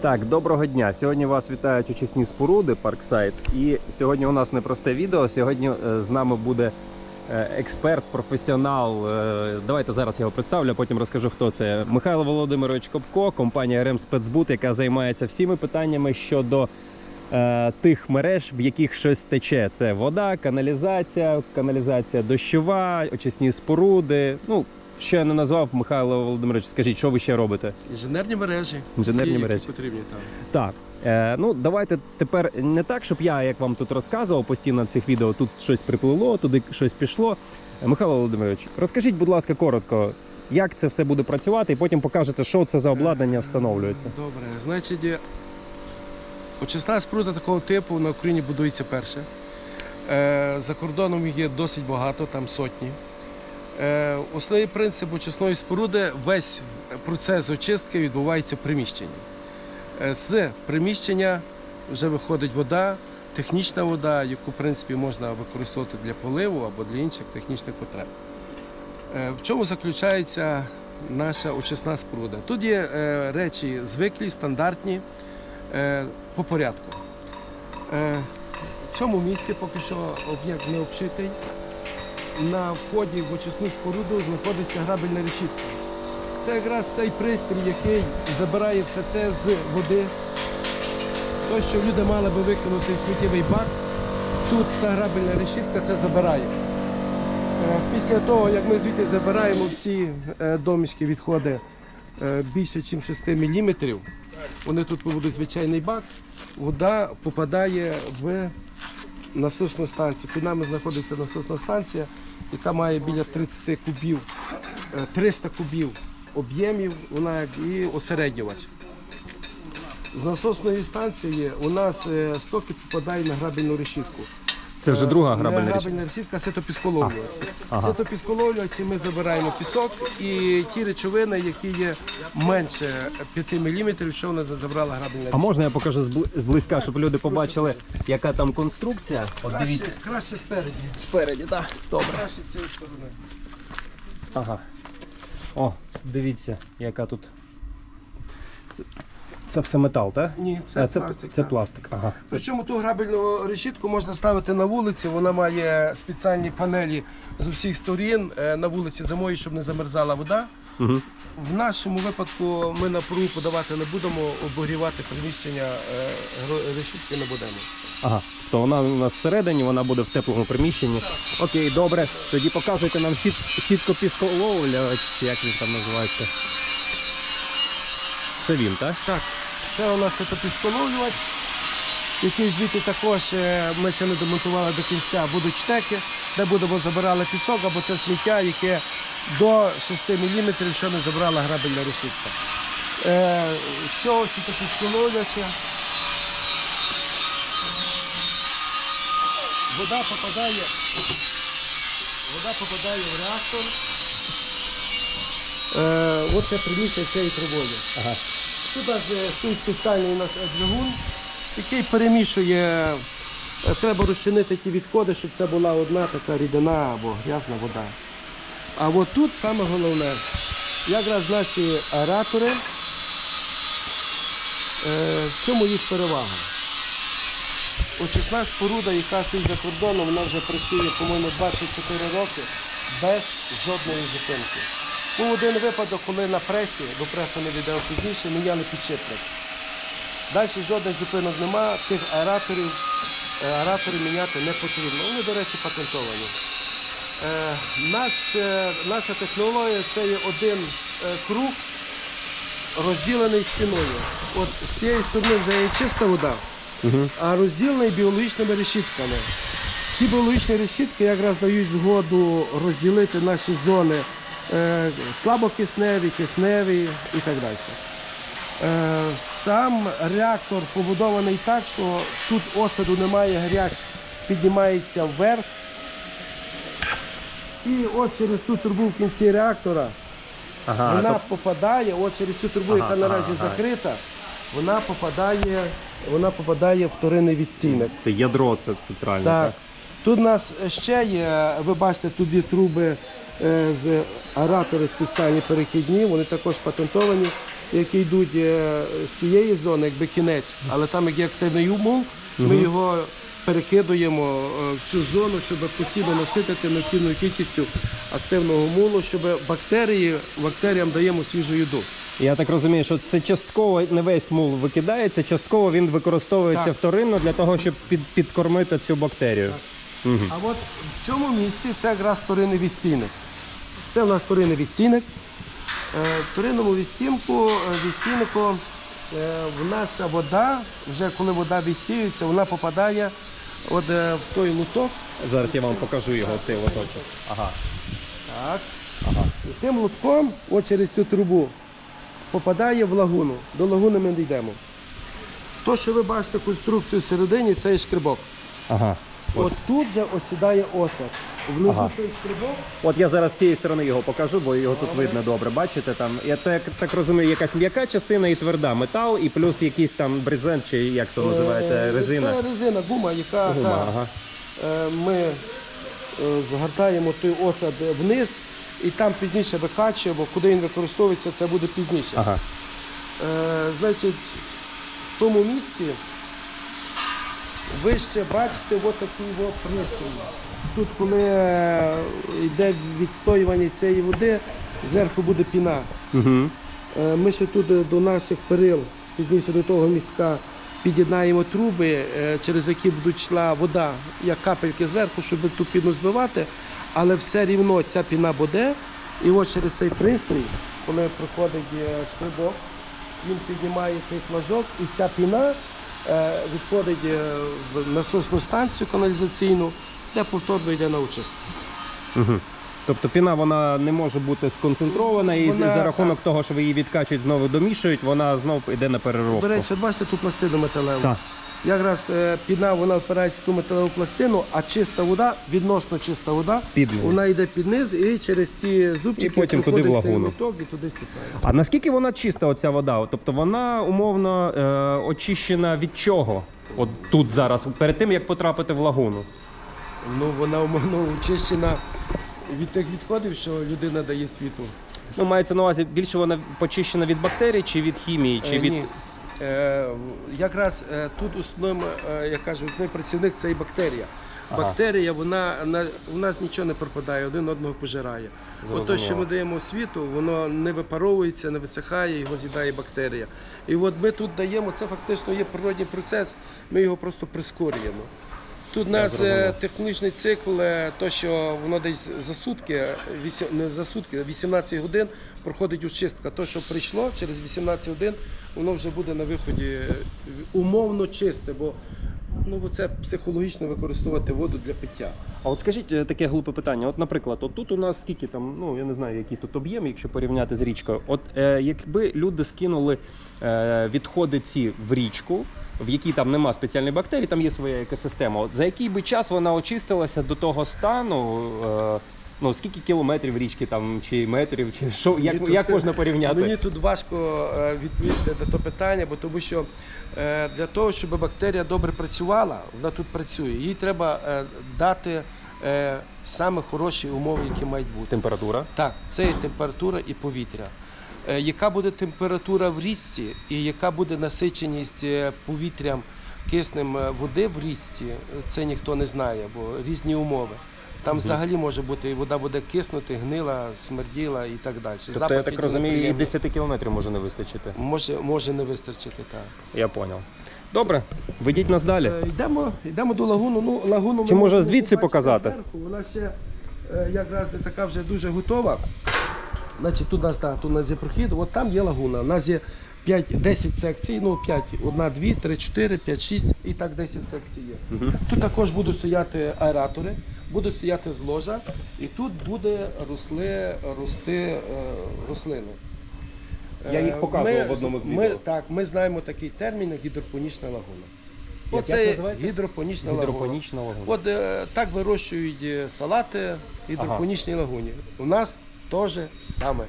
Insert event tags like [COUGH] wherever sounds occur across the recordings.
Так, доброго дня. Сьогодні вас вітають очисні споруди Парксайд. І сьогодні у нас не просте відео. Сьогодні е, з нами буде е, експерт, професіонал. Е, Давайте зараз його представлю, а потім розкажу, хто це. Михайло Володимирович Копко, компанія РМ Спецбут, яка займається всіми питаннями щодо е, тих мереж, в яких щось тече. Це вода, каналізація, каналізація дощова, очисні споруди. Ну, що я не назвав, Михайло Володимирович, скажіть, що ви ще робите? Інженерні мережі. Інженерні які мережі. потрібні там. Так. Е, ну, давайте тепер не так, щоб я, як вам тут розказував постійно в цих відео, тут щось приплило, туди щось пішло. Е, Михайло Володимирович, розкажіть, будь ласка, коротко, як це все буде працювати, і потім покажете, що це за обладнання встановлюється. Добре. Значить, очисна споруда такого типу на Україні будується перше. Е, За кордоном їх є досить багато, там сотні. Е, Основний принцип очисної споруди весь процес очистки відбувається в приміщенні. Е, З приміщення вже виходить вода, технічна вода, яку в принципі можна використовувати для поливу або для інших технічних потреб. Е, В чому заключається наша очисна споруда? Тут є речі звиклі, стандартні по порядку. В цьому місці поки що об'єкт не обшитий. На вході в очисну споруду знаходиться грабельна решітка. Це якраз цей пристрій, який забирає все це з води. То, що люди мали би викинути сміттєвий бак, тут та грабельна решітка це забирає. Е, Після того, як ми звідти забираємо всі е, домішки відходи е, більше, ніж 6 мм, вони тут побудуть звичайний бак, вода попадає в насосну станцію. Під нами знаходиться насосна станція, яка має біля 30 кубів, е, 300 кубів об'ємів, вона і осереднювач. З насосної станції у нас е, стоки попадають на грабельну решітку. Це вже друга Не грабельна річ. грабельна решітка, це топісколовлювач. ага. Це топісколовлювачі ми забираємо пісок і ті речовини, які є менше 5 мм, що в нас забрала грабельна А можна я покажу збли- зблизька, щоб люди побачили, яка там конструкція? От дивіться. Краще, краще спереді. Спереді, так. Добре. Краще з цієї сторони. Ага. О, дивіться, яка тут. Це, це все метал, так? Ні, це, А, це, пластик. це так. пластик. Ага. Причому ту грабельну решітку можна ставити на вулиці, вона має спеціальні панелі з усіх сторін е, на вулиці зимою, щоб не замерзала вода. Угу. В нашому випадку ми напругу подавати не будемо, обогрівати приміщення е, решітки не будемо. Ага, то вона у нас всередині, вона буде в теплому приміщенні. Окей, добре. Тоді показуйте нам сіт, сітко чи як він там називається. Це він, так? Так, це у нас топісколовлювач, який звідти також е, ми ще не демонтували до кінця. Будуть штеки, де будемо забирали пісок або це сміття, яке до 6 мм, що не забрала грабельна решітка. Е, з цього топісколовлювача вода попадає, вода попадає в реактор. Е, от це приміщення цієї трубою. Ага. Тут у е, стоїть спеціальний у нас двигун, який перемішує. е, Треба розчинити ті відходи, щоб це була одна така рідина або грязна вода. А от тут саме головне, якраз наші аератори, е, в чому їх перевага? Очисна споруда, яка стоїть за кордоном, вона вже працює, по-моєму, 24 роки без жодної зупинки. Був один випадок, коли на пресі, бо преса не віддав пізніше, міняли підшипник. Далі жодних зупинок нема, тих аераторів, аератори міняти не потрібно. Вони, до речі, патентовані. Е, наш, е, наша технологія це є один е, круг, розділений стіною. От з цієї сторони вже є чиста вода, а розділений біологічними решітками. Ці біологічні решітки якраз дають згоду розділити наші зони слабокисневі, кисневі і так далі. Е, сам реактор побудований так, що тут осаду немає, грязь піднімається вверх. І от через ту трубу в кінці реактора Ага, вона то- попадає, от через цю трубу, Ага, яка наразі ага, закрита, вона попадає, вона попадає в вторинний відстійник. це ядро, це центральне. Так. Тут у нас ще є, ви бачите, тут є труби е, з аератори спеціальні перехідні, вони також патентовані. які йдуть е, з цієї зони, якби кінець, але там як є активний мул, ми його перекидуємо е, в цю зону, щоб постійно наситити необхідною кількістю активного мулу, щоб бактерії, бактеріям даємо свіжу їду. Я так розумію, що це частково не весь мул викидається, частково він використовується Так. вторинно для того, щоб під, підкормити цю бактерію. А от в цьому місці це якраз вторинний відстійник. Це в нас вторинний відстійник. Е, В вторинному відстінку, е, відстійнику е, в наша вода, вже коли вода відсіюється, вона попадає от, в той луток. Зараз я вам покажу його, цей лоточок. Ага. Так. І тим лутком, от через цю трубу, попадає в лагуну. До лагуни ми не йдемо. То, що ви бачите конструкцію всередині, це є шкрибок. Ага. От тут же осідає осад. Внизу Ага. цей шкрибок. От я зараз з цієї сторони його покажу, бо його тут видно добре. Бачите, там я так, так розумію, якась м'яка частина і тверда метал, і плюс якийсь там брезент, чи як то називається, Е, резина. Це резина, гума, яка Гума, та, ага. е, ми е, згортаємо той осад вниз і там пізніше викачуємо, куди він використовується, це буде пізніше. Ага. Е, значить, в тому місці ви ще бачите от такий от пристрій. Тут, коли е, йде відстоювання цієї води, зверху буде піна. Угу. Ми ще тут е, до наших перил, пізніше до того містка, під'єднаємо труби, через які будуть йшла вода, як капельки зверху, щоб ту піну збивати, але все рівно ця піна буде. І от через цей пристрій, коли приходить е, він піднімає цей флажок, і ця піна відходить е, в насосну станцію каналізаційну, де повторно йде на очистку. Угу. Тобто піна вона не може бути сконцентрована, і Вона, за рахунок того, що ви її відкачують, знову домішують, вона знову йде на переробку. До речі, бачите, тут пластину металеву. Так. Якраз е, піна вона впирається в ту металеву пластину, а чиста вода, відносно чиста вода, Під вона йде під низ і через ці зубчики І потім туди в проходить цей лагуну. і туди стікає. А наскільки вона чиста, оця вода? Тобто вона умовно е, очищена від чого? От тут зараз, перед тим як потрапити в лагуну. Ну вона умовно очищена від тих відходів, що людина дає світу. Ну, мається на увазі, більше вона почищена від бактерій чи від хімії, чи Е, від. Ні. Е, якраз е, тут основним, е, як кажуть, працівник це і бактерія. Ага. Бактерія, вона на у нас нічого не пропадає, один одного пожирає. От те, що ми даємо світу, воно не випаровується, не висихає, його з'їдає бактерія. І от ми тут даємо, це фактично є природній процес, ми його просто прискорюємо. Тут у нас е, цикл, е, то що воно десь за сутки, не за сутки, а 18 годин проходить очистка. То, що прийшло через 18 годин, воно вже буде на виході е, умовно чисте, бо ну, це психологічно використовувати воду для пиття. А от скажіть таке глупе питання. От, наприклад, от тут у нас скільки там, ну я не знаю, який тут об'єм, якщо порівняти з річкою. От е, якби люди скинули е, відходи ці в річку, в якій там нема спеціальної бактерії, там є своя екосистема. От за який би час вона очистилася до того стану? Е, ну скільки кілометрів річки там, чи метрів, чи що, як, тут- як можна порівняти? Мені тут важко е, відповісти на те питання, бо тому що е, для того, щоб бактерія добре працювала, вона тут працює. Їй треба е, дати саме хороші умови, які мають бути. Температура. Так, це і температура і повітря. Е, Яка буде температура в річці і яка буде насиченість е, повітрям киснем е, води в річці, це ніхто не знає, бо різні умови. Там взагалі може бути і вода буде киснути, гнила, смерділа і так далі. Тобто, Запах я так розумію, і неприємний. 10 кілометрів може не вистачити. Може, може не вистачити так. Я зрозумів. Добре, ведіть нас далі. Е, Йдемо, йдемо до лагуну. Ну, лагуну Чи може можемо звідси побачити показати? зверху. Вона ще е, якраз не така вже дуже готова. Значить, тут у нас, так, тут у нас є прохід, от там є лагуна. У нас є 5, 10 секцій, ну 5, 1, 2, 3, 4, 5, 6 і так 10 секцій є. Тут також будуть стояти аератори, будуть стояти зложа, і тут буде росли, рости е, рослини. Я їх Е, показував ми, в одному з ми. Так, ми знаємо такий термін, гідропонічна лагуна. Оце гідропонічна лагуна. Гідропонічна лагуна. От е, так вирощують салати в гідропонічній лагуні. У нас теж саме.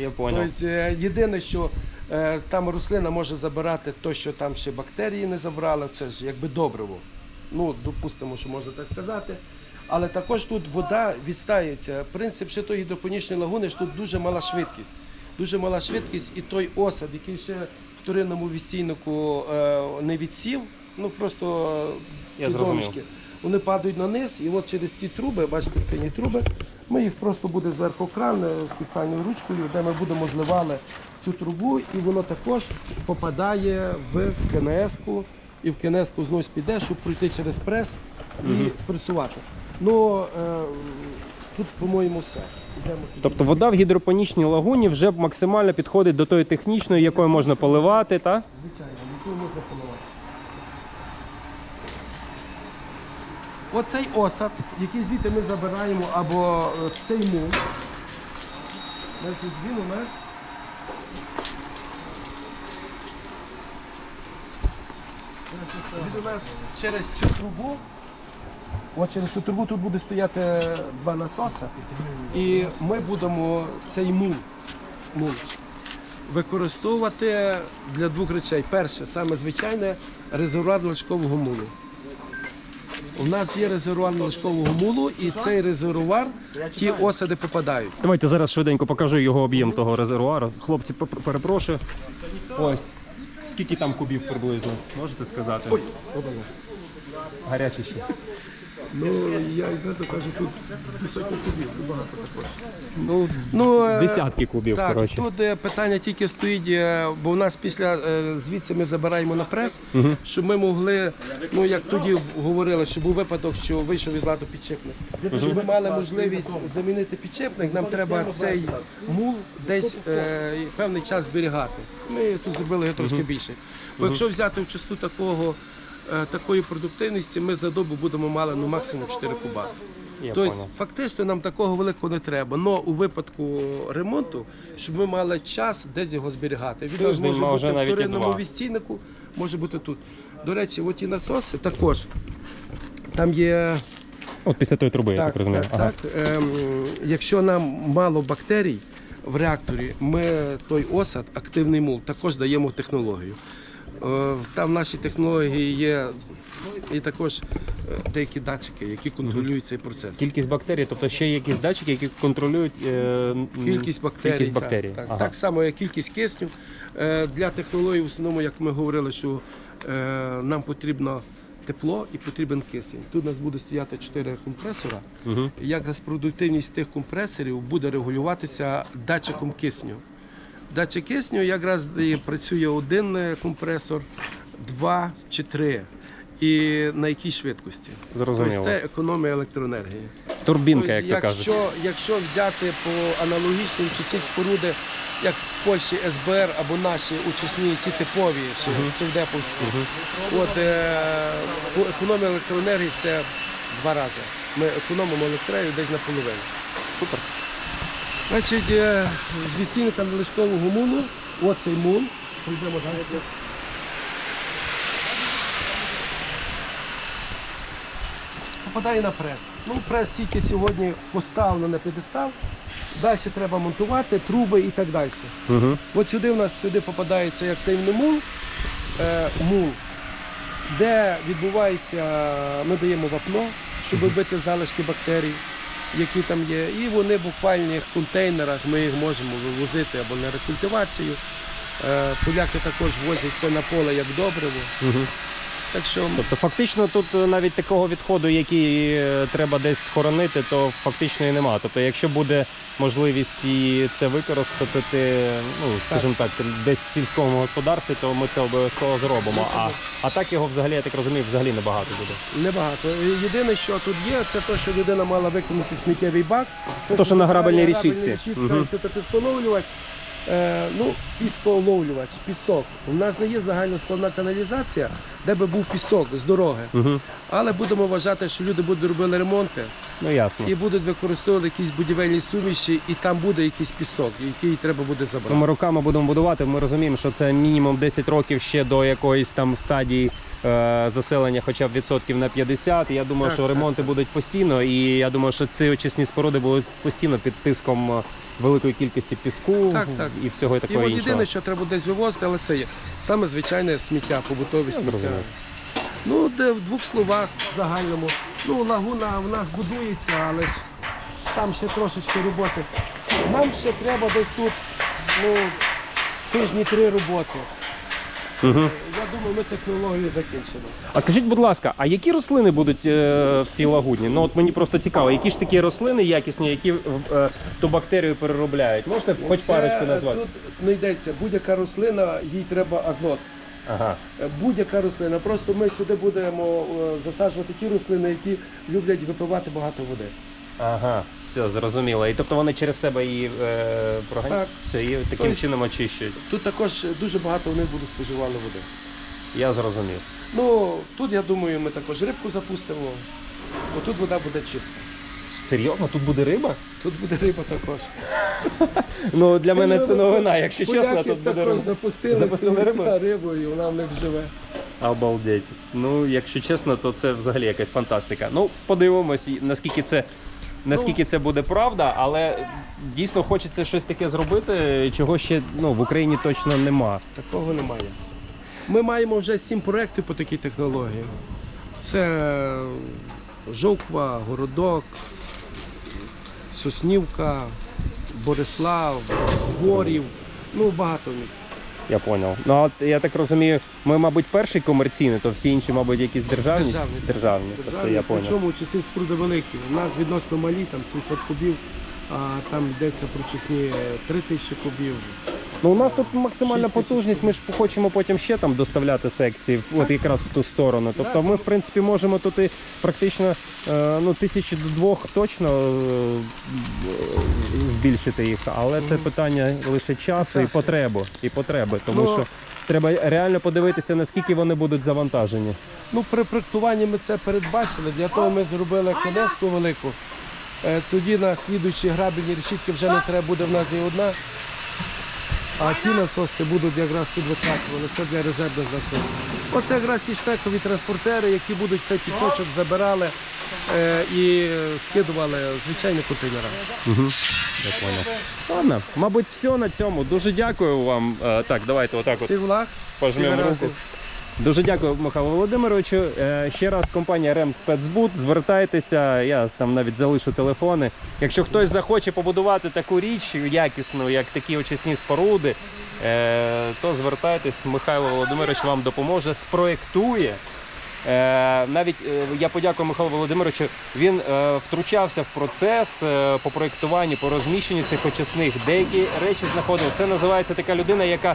Я зрозумів. Тобто, е, єдине, що е, там рослина може забирати те, що там ще бактерії не забрали, це ж якби добриво. Ну, допустимо, що можна так сказати. Але також тут вода відстається. Принцип ще тої гідропонічної лагуни, що тут дуже мала швидкість. дуже мала швидкість, і той осад, який ще в вторинному відстійнику е, не відсів, ну просто Я ті домішки, вони падають на низ, і от через ці труби, бачите, сині труби, ми їх просто буде зверху кран е, спеціальною ручкою, де ми будемо зливали цю трубу, і воно також попадає в КНС-ку, і в КНС-ку знову піде, щоб пройти через прес і спресувати. Ну, е, тут, по-моєму, все. Йдемо тоді. Тобто вода в гідропонічній лагуні вже максимально підходить до тої технічної, якою можна поливати, та? Звичайно, яку можна поливати. Оцей осад, який звідти ми забираємо, або е, цей мул, він у нас він у нас через цю трубу. От через цю трубу тут буде стояти два насоси, і ми будемо цей мул, мул використовувати для двох речей. Перше, саме звичайне резервуар лишкового мулу. У нас є резервуар лишкового мулу, і цей резервуар ті осади попадають. Давайте зараз швиденько покажу його об'єм того резервуару. Хлопці, пер- перепрошую. Ось. Скільки там кубів приблизно? Можете сказати? Ой, гарячі ще. Ну, я відверто кажу, тут до сотні кубів, тут багато також. Ну, Ну, е, десятки кубів, Так, коротше. тут е, питання тільки стоїть, е, бо у нас після е, звідси ми забираємо на прес, щоб ми могли, ну як тоді говорили, що був випадок, що вийшов із ладу підчепник. Щоб ми мали можливість замінити підчепник, нам треба цей мул десь е, певний час зберігати. Ми тут зробили його трошки більше. Бо якщо взяти в часту такого. Е, Такої продуктивності ми за добу будемо мали ну, максимум 4 куба. Я Тобто, понял. фактично нам такого великого не треба. Но у випадку ремонту, щоб ми мали час десь його зберігати. Він може бути в вторинному відстійнику, може бути тут. До речі, оті насоси також. Там є От після тої труби, я так розумію. так, Ага. так, ем, якщо нам мало бактерій в реакторі, ми той осад, активний мул, також даємо технологію. Е, Там в нашій технології є і також е, деякі датчики, які контролюють цей процес. Кількість бактерій, тобто ще є якісь датчики, які контролюють е, Кількість бактерій. Кількість бактерій. Так, так. Ага. так само, як кількість кисню. Е, Для технології, в основному, як ми говорили, що нам потрібно тепло і потрібен кисень. Тут у нас буде стояти 4 компресора. Мгм. Якраз продуктивність тих компресорів буде регулюватися датчиком кисню. Датчик кисню якраз працює один е, компресор, два чи три. І на якій швидкості. Зрозуміло. Тобто це економія електроенергії. Турбінка, як то кажуть. якщо, якщо взяти по аналогічній очисні споруди, як в Польщі СБР або наші очисні, ті типові, ще Севдеповські, от е, економія електроенергії це два рази. Ми економимо електроенергію десь наполовину. Супер. Значить, е, з відстійника надлишкового мулу, оцей мул, пройдемо далі. Попадає на прес. Ну, прес тільки сьогодні поставлено на п'єдестал. Далі треба монтувати труби і так далі. Угу. От сюди в нас сюди попадає цей активний мул, е, мул, де відбувається, ми даємо вапно, щоб вбити залишки бактерій, які там є. І вони в контейнерах ми їх можемо вивозити або на рекультивацію. Е, поляки також возять це на поле як добриво. Угу. Так що Тобто фактично тут е, навіть такого відходу, який е, треба десь схоронити, то фактично і немає. Тобто, якщо буде можливість і це використати, ну скажімо так, десь в сільському господарстві, то ми це обов'язково зробимо. Це А, а так його взагалі, я так розумію, взагалі небагато буде. небагато. Єдине, що тут є, це те, що людина мала виконати сміттєвий бак. То, що на грабельній Грабельна решітці. решітка, Мгм. Е, ну, піскоуловлювач, пісок. У нас не є загальна складна каналізація, де би був пісок з дороги. Угу. Але будемо вважати, що люди будуть робити ремонти Ну ясно. і будуть використовувати якісь будівельні суміші, і там буде якийсь пісок, який треба буде Ну, забрати. ми роками будемо будувати. Ми розуміємо, що це мінімум 10 років ще до якоїсь там стадії заселення, хоча б відсотків на 50. Я думаю, що ремонти будуть постійно. І я думаю, що ці очисні споруди будуть постійно під тиском е, великої кількості піску Так, так. і всього І такого от іншого. єдине, що треба десь вивозити, але це є саме звичайне сміття, побутове сміття. зрозумів. Ну, де в двох словах в загальному. Ну, лагуна в нас будується, але ж там ще трошечки роботи. Нам ще треба десь тут ну, тижні три роботи. Угу. Я думаю, ми технологію закінчимо. А скажіть, будь ласка, а які рослини будуть е, в цій лагуні? Ну от мені просто цікаво, які ж такі рослини якісні, які е, ту бактерію переробляють? Можете хоч Це, парочку назвати? Тут не йдеться, будь-яка рослина, їй треба азот. Ага. Е, Будь-яка рослина. Просто ми сюди будемо е, засаджувати ті рослини, які люблять випивати багато води. Ага, все, зрозуміло. І тобто вони через себе її е, проганяють? Так. Все, і таким Тобто- чином очищують. Тут також дуже багато вони будуть споживали води. Я зрозумів. Ну, тут, я думаю, ми також рибку запустимо, бо тут вода буде чиста. Серйозно, тут буде риба? Тут буде риба також. [LAUGHS] Ну для мене це новина, якщо чесно, Поляки тут буде також риба. запустили, Запустили рибу? та рибу, і вона в них живе. Обалдеть. Ну, якщо чесно, то це взагалі якась фантастика. Ну, подивимось, і наскільки це. Наскільки це буде правда, але дійсно хочеться щось таке зробити, чого ще ну, в Україні точно нема. Такого немає. Ми маємо вже сім проєктів по такій технології. Це Жовква, Городок, Соснівка, Борислав, Зборів. Ну, багато місць. Я поняв. Ну а от я так розумію, ми, мабуть, перший комерційний, то всі інші, мабуть, якісь державні. Державні. Державні. Тобто я поняв. причому часи спруди великі. У нас відносно малі, там 700 кубів, а там йдеться про чесні 3 тисячі кубів. Ну у нас тут максимальна потужність. Ми ж хочемо потім ще там доставляти секції, от якраз в ту сторону. Тобто ми, в принципі, можемо тут і практично е, ну, тисячі до двох точно е, збільшити їх, але це питання лише часу і потребу, і потреби, тому Ну, що треба реально подивитися, наскільки вони будуть завантажені. Ну, при проектуванні ми це передбачили. Для того ми зробили конеску велику. Е, Тоді на слідуючі грабельні решітки вже не треба буде в нас і одна. А ті насоси будуть якраз під викачували. Це для резервних насосів. Оце якраз ті штекові транспортери, які будуть цей пісочок забирали е, і скидували звичайні контейнери. Угу. Я понял. Ладно, мабуть, все на цьому. Дуже дякую вам. Е, так, давайте отак от влаг пожмемо всі руку. Дуже дякую, Михайло Володимировичу. Е, Ще раз компанія Рем Спецбуд. Звертайтеся, я там навіть залишу телефони. Якщо хтось захоче побудувати таку річ якісну, як такі очисні споруди, е, то звертайтесь, Михайло Володимирович вам допоможе, спроектує. Е, Навіть я подякую Михайлу Володимировичу. Він втручався в процес по проєктуванню, по розміщенню цих очисних. Деякі речі знаходив. Це називається така людина, яка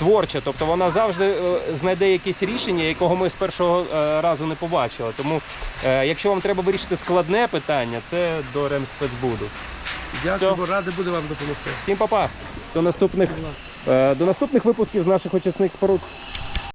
творча, тобто вона завжди е, знайде якесь рішення, якого ми з першого е, разу не побачили. Тому, е, якщо вам треба вирішити складне питання, це до Ремспецбуду. Дякую, Все. радий буду вам допомогти. Всім па-па! До наступних, до наступних випусків з наших очисних споруд.